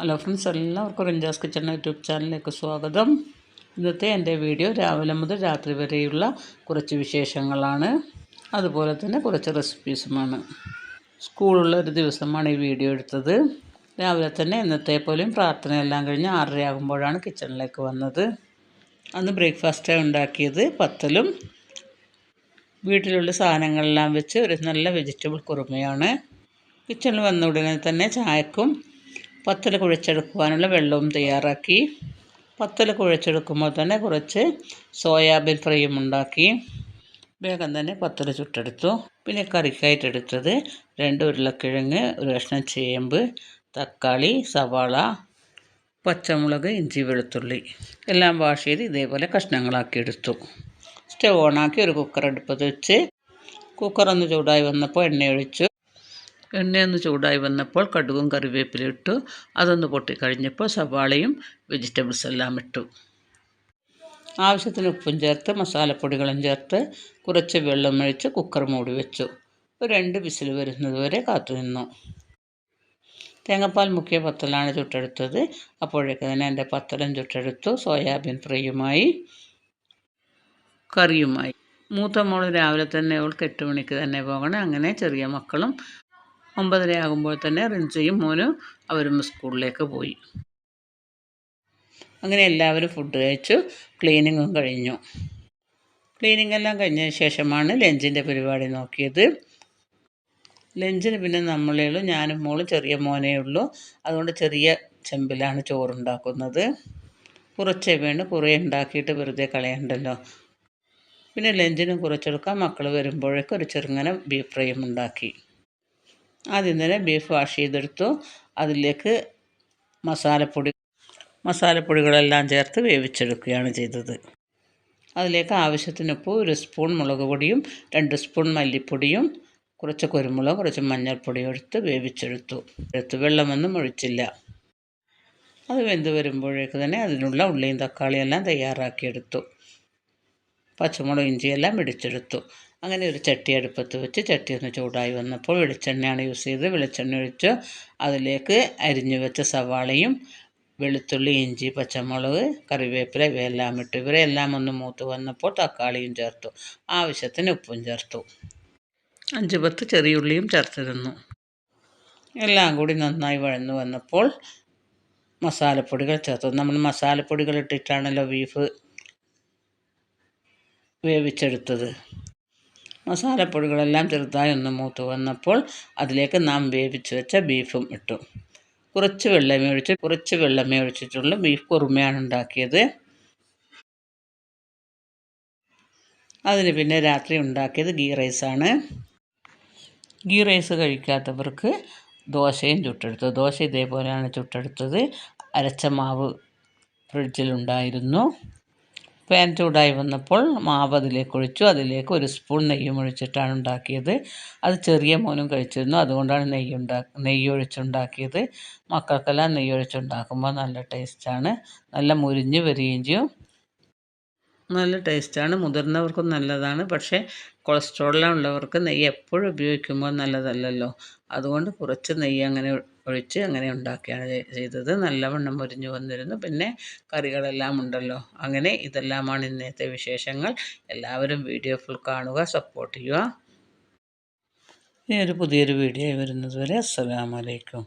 Hello friends എല്ലാവർക്കും റിഞ്ചാസ് kitchen YouTube ചാനലിലേക്ക് സ്വാഗതം. ഇന്നത്തെ എന്റെ വീഡിയോ രാവിലെ മുതൽ രാത്രി വരെയുള്ള കുറച്ച് വിശേഷങ്ങളാണ്. അതുപോലെ തന്നെ കുറച്ച് റെസിപ്പീസുമാണ് സ്കൂളുള്ള ഒരു ദിവസമാണ് ഈ വീഡിയോ എടുത്തത്. രാവിലെ തന്നെ ഇന്നത്തെ പോലെയും പ്രാർത്ഥനയെല്ലാം കഴിഞ്ഞ് ആറരയാകുമ്പോഴാണ് കിച്ചണിലേക്ക് വന്നത്. അന്ന് ബ്രേക്ക്ഫാസ്റ്റായി ഉണ്ടാക്കിയത് പത്തലും. വീട്ടിലുള്ള സാധനങ്ങളെല്ലാം വെച്ച് ഒരു നല്ല വെജിറ്റബിൾ കുറുമയാണ്. കിച്ചണിൽ വന്ന ഉടനെ തന്നെ ചായക്കും പത്തൽ കുഴച്ചെടുക്കുവാനുള്ള വെള്ളവും തയ്യാറാക്കി. പത്തൽ കുഴച്ചെടുക്കുമ്പോൾ തന്നെ കുറച്ച് സോയാബീൻ ഫ്രൈയും ഉണ്ടാക്കി. വേഗം തന്നെ പത്തൽ ചുട്ടെടുത്തു. പിന്നെ കറിക്കായിട്ട് എടുത്തത് രണ്ട് ഉരുളക്കിഴങ്ങ് ഒരു കഷ്ണം ചേമ്പ് തക്കാളി സവാള പച്ചമുളക് ഇഞ്ചി വെളുത്തുള്ളി എല്ലാം വാഷ് ചെയ്ത് ഇതേപോലെ കഷ്ണങ്ങളാക്കി എടുത്തു സ്റ്റവ് ഓണാക്കി ഒരു കുക്കർ അടുപ്പത്ത് വെച്ച് കുക്കർ ഒന്ന് ചൂടായി വന്നപ്പോൾ എണ്ണ ഒഴിച്ചു എണ്ണയൊന്ന് ചൂടായി വന്നപ്പോൾ കടുകും കറിവേപ്പിലും ഇട്ടു. അതൊന്ന് പൊട്ടിക്കഴിഞ്ഞപ്പോൾ സവാളയും വെജിറ്റബിൾസ് എല്ലാം ഇട്ടു. ആവശ്യത്തിന് ഉപ്പും ചേർത്ത് മസാലപ്പൊടികളും ചേർത്ത് കുറച്ച് വെള്ളം ഒഴിച്ച് കുക്കർ മൂടി വെച്ചു. രണ്ട് വിസിൽ വരുന്നതുവരെ വരെ കാത്തു നിന്നു. തേങ്ങാപ്പാൽ മുക്കിയ പത്തലാണ് ചുട്ടെടുത്തത്. അപ്പോഴേക്ക് തന്നെ എന്റെ പത്തലം ചുട്ടെടുത്തു. സോയാബീൻ ഫ്രൈയുമായി. കറിയുമായി. മൂത്ത മോൾ രാവിലെ തന്നെ അവൾക്ക് എട്ട് മണിക്ക് തന്നെ പോകണം. അങ്ങനെ ചെറിയ മക്കളും ഒമ്പതര ആകുമ്പോൾ തന്നെ റിൻസയും മോനും അവരും സ്കൂളിലേക്ക് പോയി. അങ്ങനെ എല്ലാവരും ഫുഡ് കഴിച്ചു ക്ലീനിങ്ങും കഴിഞ്ഞു. ക്ലീനിങ് എല്ലാം കഴിഞ്ഞ ശേഷമാണ് ലഞ്ചിന്റെ പരിപാടി നോക്കിയത്. ലഞ്ചിന് പിന്നെ നമ്മളേ ഉള്ളൂ ഞാനും മോളും ചെറിയ മോനേ ഉള്ളൂ. അതുകൊണ്ട് ചെറിയ ചെമ്പിലാണ് ചോറുണ്ടാക്കുന്നത്. കുറച്ചേ വേണ്ട കുറേ ഉണ്ടാക്കിയിട്ട് വെറുതെ കളയണ്ടല്ലോ. പിന്നെ ലഞ്ചിനും കുറച്ചെടുക്കാം. മക്കൾ വരുമ്പോഴേക്കും ഒരു ചെറുങ്ങനെ ബീഫ് ഫ്രൈയും ഉണ്ടാക്കി. ആദ്യം തന്നെ ബീഫ് വാഷ് ചെയ്തെടുത്തു. അതിലേക്ക് മസാലപ്പൊടി മസാലപ്പൊടികളെല്ലാം ചേർത്ത് വേവിച്ചെടുക്കുകയാണ് ചെയ്തത്. അതിലേക്ക് ആവശ്യത്തിന് ഉപ്പ് ഒരു സ്പൂൺ മുളക് പൊടിയും രണ്ട് സ്പൂൺ മല്ലിപ്പൊടിയും കുറച്ച് കുരുമുളക് കുറച്ച് മഞ്ഞൾപ്പൊടിയും എടുത്ത് വേവിച്ചെടുത്തു. എടുത്ത് വെള്ളമൊന്നും ഒഴിച്ചില്ല. അത് വെന്ത് വരുമ്പോഴേക്ക് തന്നെ അതിനുള്ള ഉള്ളിയും തക്കാളിയും എല്ലാം തയ്യാറാക്കിയെടുത്തു. പച്ചമുളക് ഇഞ്ചിയെല്ലാം ഇടിച്ചെടുത്തു അങ്ങനെ ഒരു ചട്ടി അടുപ്പത്ത് വെച്ച് ചട്ടി ഒന്ന് ചൂടായി വന്നപ്പോൾ വെളിച്ചെണ്ണയാണ് യൂസ് ചെയ്തത്. വെളിച്ചെണ്ണ ഒഴിച്ച് അതിലേക്ക് അരിഞ്ഞു വെച്ച സവാളയും വെളുത്തുള്ളി ഇഞ്ചി പച്ചമുളക് കറിവേപ്പില ഇവയെല്ലാം ഇട്ടു. ഇവരെല്ലാം ഒന്ന് മൂത്ത് വന്നപ്പോൾ തക്കാളിയും ചേർത്തു. ആവശ്യത്തിന് ഉപ്പും ചേർത്തു. അഞ്ച് പത്ത് ചെറിയുള്ളിയും ചേർത്തിരുന്നു എല്ലാം കൂടി നന്നായി വഴന്നു വന്നപ്പോൾ മസാലപ്പൊടികൾ ചേർത്തു. നമ്മൾ മസാലപ്പൊടികൾ ഇട്ടിട്ടാണല്ലോ ബീഫ് വേവിച്ചെടുത്തത്. മസാലപ്പൊടികളെല്ലാം ചെറുതായി ഒന്ന് മൂത്ത് വന്നപ്പോൾ അതിലേക്ക് നാം വേവിച്ച് വെച്ച ബീഫും ഇട്ടു. കുറച്ച് വെള്ളമേ ഒഴിച്ച് കുറച്ച് വെള്ളമേ ഒഴിച്ചിട്ടുള്ള. ബീഫ് കുറുമയാണ് ഉണ്ടാക്കിയത്. അതിന് പിന്നെ രാത്രി ഉണ്ടാക്കിയത് ഗീ റൈസാണ്. ഗീ റൈസ് കഴിക്കാത്തവർക്ക് ദോശയും ചുട്ടെടുത്തു. ദോശ ഇതേപോലെയാണ് ചുട്ടെടുത്തത്. അരച്ച മാവ് ഫ്രിഡ്ജിലുണ്ടായിരുന്നു. പാൻ ചൂടായി വന്നപ്പോൾ മാവ് അതിലേക്ക് ഒഴിച്ചു. അതിലേക്ക് ഒരു സ്പൂൺ നെയ്യും ഒഴിച്ചിട്ടാണ് ഉണ്ടാക്കിയത്. അത് ചെറിയ മോനും കഴിച്ചിരുന്നു. അതുകൊണ്ടാണ് നെയ്യ് ഉണ്ടാ നെയ്യ് ഒഴിച്ചുണ്ടാക്കിയത്. മക്കൾക്കെല്ലാം നെയ്യ് ഒഴിച്ചുണ്ടാക്കുമ്പോൾ നല്ല ടേസ്റ്റാണ്. നല്ല മുരിഞ്ഞ് വരികയും ചെയ്യും. നല്ല ടേസ്റ്റാണ്. മുതിർന്നവർക്കും നല്ലതാണ്. പക്ഷേ കൊളസ്ട്രോളെല്ലാം ഉള്ളവർക്ക് നെയ്യ് എപ്പോഴും ഉപയോഗിക്കുമ്പോൾ നല്ലതല്ലല്ലോ. അതുകൊണ്ട് കുറച്ച് നെയ്യ് അങ്ങനെ ഒഴിച്ച് അങ്ങനെ ഉണ്ടാക്കിയാണ് ചെയ്തത്. നല്ലവണ്ണം മുരിഞ്ഞു വന്നിരുന്നു. പിന്നെ കറികളെല്ലാം ഉണ്ടല്ലോ. അങ്ങനെ ഇതെല്ലാമാണ് ഇന്നത്തെ വിശേഷങ്ങൾ. എല്ലാവരും വീഡിയോ ഫുൾ കാണുക സപ്പോർട്ട് ചെയ്യുക. ഇനി ഒരു പുതിയൊരു വീഡിയോ വരുന്നതുവരെ അസ്സലാമലൈക്കും